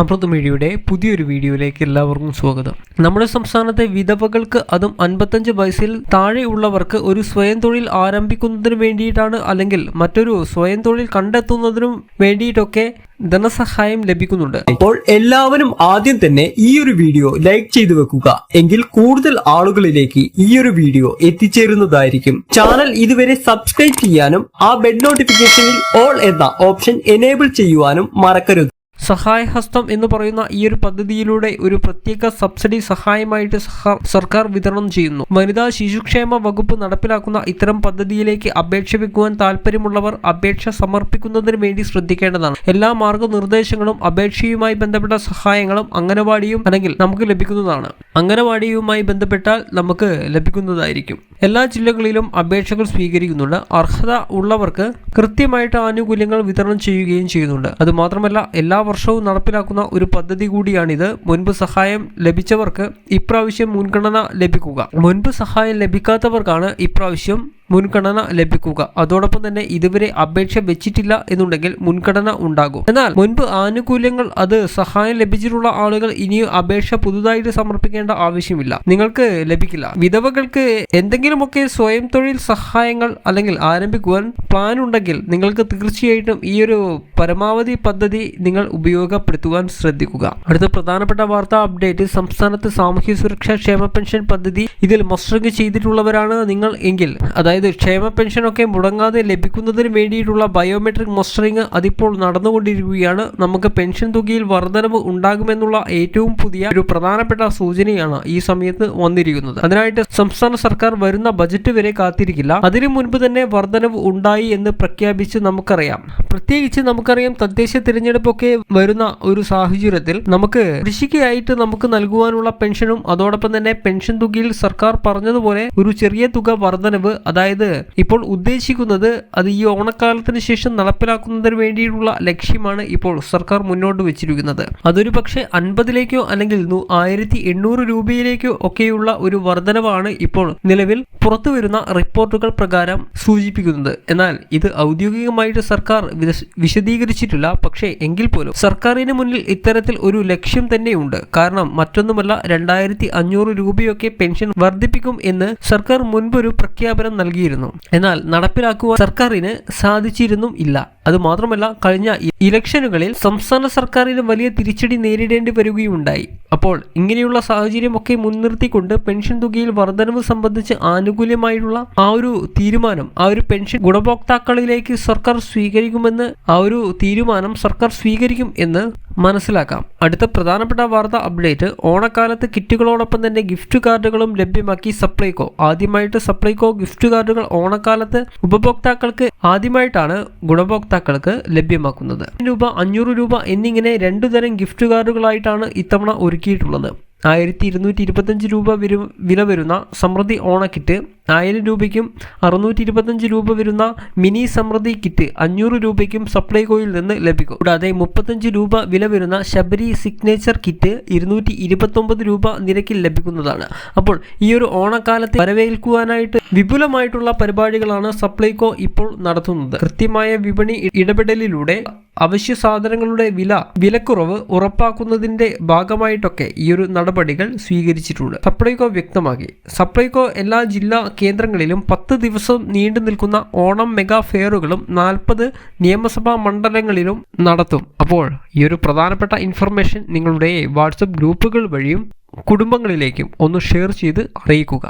അമൃത് പുതിയൊരു വീഡിയോയിലേക്ക് എല്ലാവർക്കും സ്വാഗതം. നമ്മുടെ സംസ്ഥാനത്തെ വിധവകൾക്ക് അതും അൻപത്തഞ്ച് വയസ്സിൽ താഴെയുള്ളവർക്ക് ഒരു സ്വയം തൊഴിൽ ആരംഭിക്കുന്നതിന് വേണ്ടിയിട്ടാണ് അല്ലെങ്കിൽ മറ്റൊരു സ്വയം തൊഴിൽ കണ്ടെത്തുന്നതിനും വേണ്ടിയിട്ടൊക്കെ ധനസഹായം ലഭിക്കുന്നുണ്ട്. അപ്പോൾ എല്ലാവരും ആദ്യം തന്നെ ഈ ഒരു വീഡിയോ ലൈക്ക് ചെയ്തു വെക്കുക. എങ്കിൽ കൂടുതൽ ആളുകളിലേക്ക് ഈ ഒരു വീഡിയോ എത്തിച്ചേരുന്നതായിരിക്കും. ചാനൽ ഇതുവരെ സബ്സ്ക്രൈബ് ചെയ്യാനും ആ ബെൽ നോട്ടിഫിക്കേഷനിൽ ഓൾ എന്ന ഓപ്ഷൻ എനേബിൾ ചെയ്യുവാനും മറക്കരുത്. സഹായഹസ്തം എന്ന് പറയുന്ന ഈ ഒരു പദ്ധതിയിലൂടെ ഒരു പ്രത്യേക സബ്സിഡി സഹായമായിട്ട് സർക്കാർ വിതരണം ചെയ്യുന്നു. വനിതാ ശിശുക്ഷേമ വകുപ്പ് നടപ്പിലാക്കുന്ന ഇത്തരം പദ്ധതിയിലേക്ക് അപേക്ഷ വെക്കുവാൻ താല്പര്യമുള്ളവർ അപേക്ഷ സമർപ്പിക്കുന്നതിന് വേണ്ടി ശ്രദ്ധിക്കേണ്ടതാണ്. എല്ലാ മാർഗനിർദ്ദേശങ്ങളും അപേക്ഷയുമായി ബന്ധപ്പെട്ട സഹായങ്ങളും അംഗനവാടിയും അല്ലെങ്കിൽ നമുക്ക് ലഭിക്കുന്നതാണ്. അംഗനവാടിയുമായി ബന്ധപ്പെട്ടാൽ നമുക്ക് ലഭിക്കുന്നതായിരിക്കും. എല്ലാ ജില്ലകളിലും അപേക്ഷകൾ സ്വീകരിക്കുന്നുണ്ട്. അർഹത ഉള്ളവർക്ക് കൃത്യമായിട്ട് ആനുകൂല്യങ്ങൾ വിതരണം ചെയ്യുകയും ചെയ്യുന്നുണ്ട്. അതുമാത്രമല്ല എല്ലാ വർഷവും നടപ്പിലാക്കുന്ന ഒരു പദ്ധതി കൂടിയാണിത്. മുൻപ് സഹായം ലഭിച്ചവർക്ക് ഇപ്രാവശ്യം മുൻഗണന ലഭിക്കുക. മുൻപ് സഹായം ലഭിക്കാത്തവർക്കാണ് ഇപ്രാവശ്യം മുൻഗണന ലഭിക്കുക. അതോടൊപ്പം തന്നെ ഇതുവരെ അപേക്ഷ വെച്ചിട്ടില്ല എന്നുണ്ടെങ്കിൽ മുൻഗണന ഉണ്ടാകും. എന്നാൽ മുൻപ് ആനുകൂല്യങ്ങൾ അത് സഹായം ലഭിച്ചിട്ടുള്ള ആളുകൾ ഇനിയും അപേക്ഷ പുതുതായിട്ട് സമർപ്പിക്കേണ്ട ആവശ്യമില്ല. നിങ്ങൾക്ക് ലഭിക്കില്ല. വിധവകൾക്ക് എന്തെങ്കിലുമൊക്കെ സ്വയം തൊഴിൽ സഹായങ്ങൾ അല്ലെങ്കിൽ ആരംഭിക്കുവാൻ പ്ലാൻ ഉണ്ടെങ്കിൽ നിങ്ങൾക്ക് തീർച്ചയായിട്ടും ഈ ഒരു പരമാവധി പദ്ധതി നിങ്ങൾ ഉപയോഗപ്പെടുത്തുവാൻ ശ്രദ്ധിക്കുക. അടുത്ത പ്രധാനപ്പെട്ട വാർത്താ അപ്ഡേറ്റ് സംസ്ഥാനത്ത് സാമൂഹ്യ സുരക്ഷാ ക്ഷേമ പെൻഷൻ പദ്ധതി ഇതിൽ മസ്റ്റർ ചെയ്തിട്ടുള്ളവരാണ് നിങ്ങൾ എങ്കിൽ അതായത് ക്ഷേമ പെൻഷനൊക്കെ മുടങ്ങാതെ ലഭിക്കുന്നതിന് വേണ്ടിയിട്ടുള്ള ബയോമെട്രിക് മസ്റ്ററിങ് അതിപ്പോൾ നടന്നുകൊണ്ടിരിക്കുകയാണ്. നമുക്ക് പെൻഷൻ തുകയിൽ വർധനവ് ഉണ്ടാകുമെന്നുള്ള ഏറ്റവും പുതിയ ഒരു പ്രധാനപ്പെട്ട സൂചനയാണ് ഈ സമയത്ത് വന്നിരിക്കുന്നത്. അതിനായിട്ട് സംസ്ഥാന സർക്കാർ വരുന്ന ബജറ്റ് വരെ കാത്തിരിക്കില്ല. അതിനു മുൻപ് തന്നെ വർധനവ് ഉണ്ടായി എന്ന് പ്രഖ്യാപിച്ച് നമുക്കറിയാം. പ്രത്യേകിച്ച് നമുക്കറിയാം തദ്ദേശ തിരഞ്ഞെടുപ്പൊക്കെ വരുന്ന ഒരു സാഹചര്യത്തിൽ നമുക്ക് കൃഷിക്കായിട്ട് നമുക്ക് നൽകുവാനുള്ള പെൻഷനും അതോടൊപ്പം തന്നെ പെൻഷൻ തുകയിൽ സർക്കാർ പറഞ്ഞതുപോലെ ഒരു ചെറിയ തുക വർധനവ് അതായത് ഇപ്പോൾ ഉദ്ദേശിക്കുന്നത് അത് ഈ ഓണക്കാലത്തിന് ശേഷം നടപ്പിലാക്കുന്നതിന് വേണ്ടിയിട്ടുള്ള ലക്ഷ്യമാണ് ഇപ്പോൾ സർക്കാർ മുന്നോട്ട് വെച്ചിരിക്കുന്നത്. അതൊരു പക്ഷേ അൻപതിലേക്കോ അല്ലെങ്കിൽ ആയിരത്തി എണ്ണൂറ് രൂപയിലേക്കോ ഒക്കെയുള്ള ഒരു വർധനവാണ് ഇപ്പോൾ നിലവിൽ പുറത്തുവരുന്ന റിപ്പോർട്ടുകൾ പ്രകാരം സൂചിപ്പിക്കുന്നത്. എന്നാൽ ഇത് ഔദ്യോഗികമായിട്ട് സർക്കാർ വിശദീകരിച്ചിട്ടില്ല. പക്ഷേ എങ്കിൽ പോലും സർക്കാരിന് മുന്നിൽ ഇത്തരത്തിൽ ഒരു ലക്ഷ്യം തന്നെയുണ്ട്. കാരണം മറ്റൊന്നുമല്ല രണ്ടായിരത്തി അഞ്ഞൂറ് രൂപയൊക്കെ പെൻഷൻ വർദ്ധിപ്പിക്കും എന്ന് സർക്കാർ മുൻപൊരു പ്രഖ്യാപനം നൽകിയിരുന്നു. എന്നാൽ നടപ്പിലാക്കുവാൻ സർക്കാരിന് സാധിച്ചിരുന്നും ഇല്ല. അത് മാത്രമല്ല കഴിഞ്ഞ ഇലക്ഷനുകളിൽ സംസ്ഥാന സർക്കാരിന് വലിയ തിരിച്ചടി നേരിടേണ്ടി വരികയുണ്ടായി. അപ്പോൾ ഇങ്ങനെയുള്ള സാഹചര്യമൊക്കെ മുൻനിർത്തിക്കൊണ്ട് പെൻഷൻ തുകയിൽ വർധനവ് സംബന്ധിച്ച് ആനുകൂല്യമായിട്ടുള്ള ആ ഒരു തീരുമാനം ആ ഒരു പെൻഷൻ ഗുണഭോക്താക്കളിലേക്ക് സർക്കാർ സ്വീകരിക്കുമെന്ന് ആ ഒരു തീരുമാനം സർക്കാർ സ്വീകരിക്കും എന്ന് മനസ്സിലാക്കാം. അടുത്ത പ്രധാനപ്പെട്ട വാർത്ത അപ്ഡേറ്റ് ഓണക്കാലത്ത് കിറ്റുകളോടൊപ്പം തന്നെ ഗിഫ്റ്റ് കാർഡുകളും ലഭ്യമാക്കി സപ്ലൈകോ. ആദ്യമായിട്ട് സപ്ലൈകോ ഗിഫ്റ്റ് കാർഡുകൾ ഓണക്കാലത്ത് ഉപഭോക്താക്കൾക്ക് ആദ്യമായിട്ടാണ് ഗുണഭോക്താക്കൾക്ക് ലഭ്യമാക്കുന്നത്. രൂപ അഞ്ഞൂറ് രൂപ എന്നിങ്ങനെ രണ്ടു തരം ഗിഫ്റ്റ് കാർഡുകളായിട്ടാണ് ഇത്തവണ ഒരുക്കിയിട്ടുള്ളത്. ആയിരത്തി ഇരുന്നൂറ്റി ഇരുപത്തഞ്ച് രൂപ വരും വില വരുന്ന സമൃദ്ധി ഓണക്കിറ്റ് ആയിരം രൂപയ്ക്കും അറുന്നൂറ്റി ഇരുപത്തഞ്ച് രൂപ വരുന്ന മിനി സമൃദ്ധി കിറ്റ് അഞ്ഞൂറ് രൂപയ്ക്കും സപ്ലൈകോയിൽ നിന്ന് ലഭിക്കും. കൂടാതെ മുപ്പത്തഞ്ച് രൂപ വില വരുന്ന ശബരി സിഗ്നേച്ചർ കിറ്റ് ഇരുന്നൂറ്റി ഇരുപത്തൊമ്പത് രൂപ നിരക്കിൽ ലഭിക്കുന്നതാണ്. അപ്പോൾ ഈ ഒരു ഓണക്കാലത്ത് വരവേൽക്കുവാനായിട്ട് വിപുലമായിട്ടുള്ള പരിപാടികളാണ് സപ്ലൈകോ ഇപ്പോൾ നടത്തുന്നത്. കൃത്യമായ വിപണി ഇടപെടലിലൂടെ അവശ്യ സാധനങ്ങളുടെ വില വിലക്കുറവ് ഉറപ്പാക്കുന്നതിന്റെ ഭാഗമായിട്ടൊക്കെ ഈ ഒരു നടപടികൾ സ്വീകരിച്ചിട്ടുണ്ട്. സപ്ലൈകോ വ്യക്തമാക്കി. സപ്ലൈകോ എല്ലാ ജില്ലാ കേന്ദ്രങ്ങളിലും പത്ത് ദിവസം നീണ്ടു നിൽക്കുന്ന ഓണം മെഗാ ഫെയറുകളും നാൽപ്പത് നിയമസഭാ മണ്ഡലങ്ങളിലും നടത്തും. അപ്പോൾ ഈ ഒരു പ്രധാനപ്പെട്ട ഇൻഫർമേഷൻ നിങ്ങളുടെ വാട്സപ്പ് ഗ്രൂപ്പുകൾ വഴിയും കുടുംബങ്ങളിലേക്കും ഒന്ന് ഷെയർ ചെയ്ത് അറിയിക്കുക.